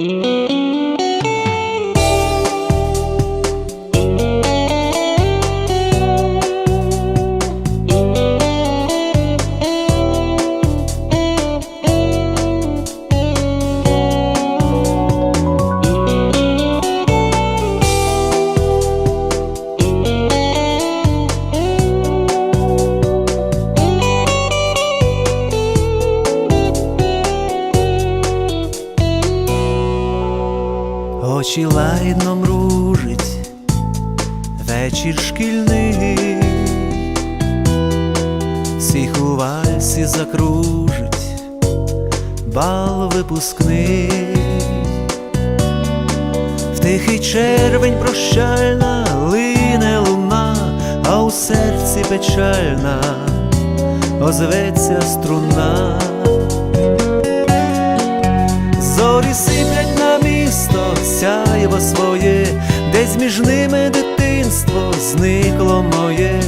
Música Очі лагідно мружить, вечір шкільний, всіх у вальсі закружить, бал випускний, в тихий червень прощальна лине луна, а у серці печальна озветься струна. Зорі сиплять на місто, сяєво своє, десь між ними дитинство зникло моє,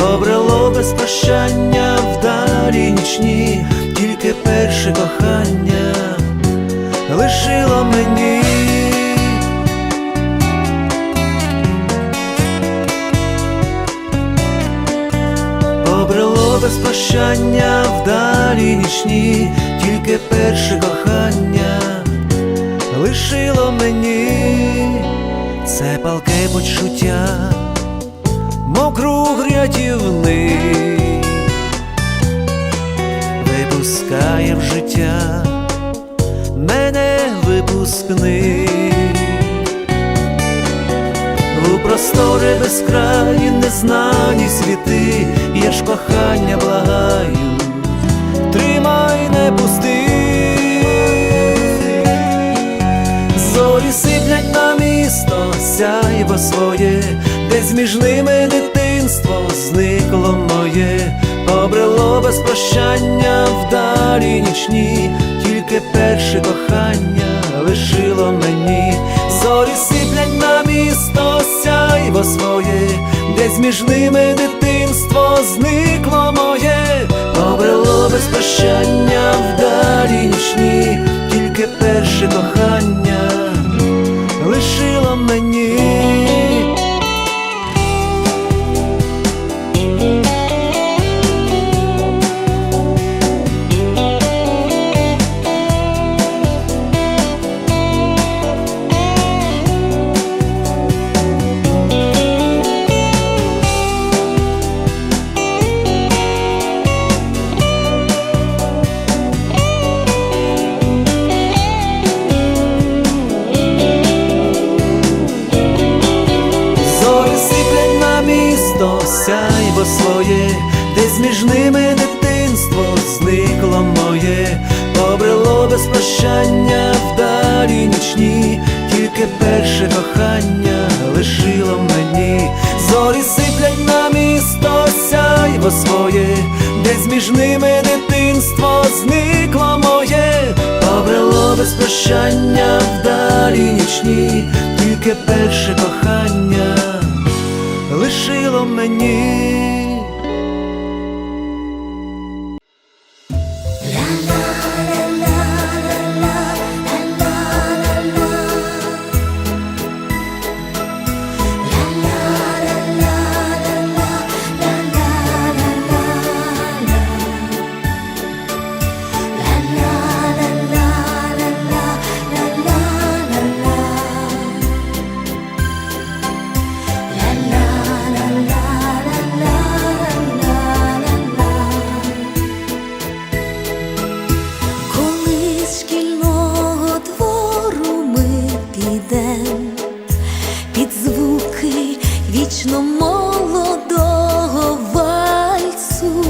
побрело без прощання вдалі нічні, тільки перше кохання лишило мені. Побрело без прощання вдалі нічні, тільки перше кохання мені. Це палке почуття, мов круг випускає в життя мене випускний. У простори безкраї незнані світи, я ж кохання благаю, своє, десь між ними дитинство зникло моє, побрело без прощання вдалі нічні, тільки перше кохання лишило мені. Зорі сиплять на місто, сяйво своє, десь між ними дитинство зникло моє, побрело без прощання вдалі нічні, тільки перше кохання місто, сяйво своє, десь між ними дитинство зникло моє, побрело без прощання вдалі нічні, тільки перше кохання лишило мені. Зорі сиплять на місто, сяйво своє, десь між ними дитинство зникло моє, побрело без прощання вдалі нічні, тільки перше кохання лишило мені. Ми під звуки вічно молодого вальсу,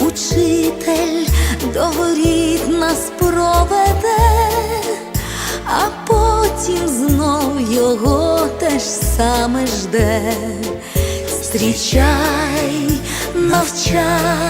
учитель до воріт нас проведе, а потім знов його те ж саме жде. Зустрічай, навчай.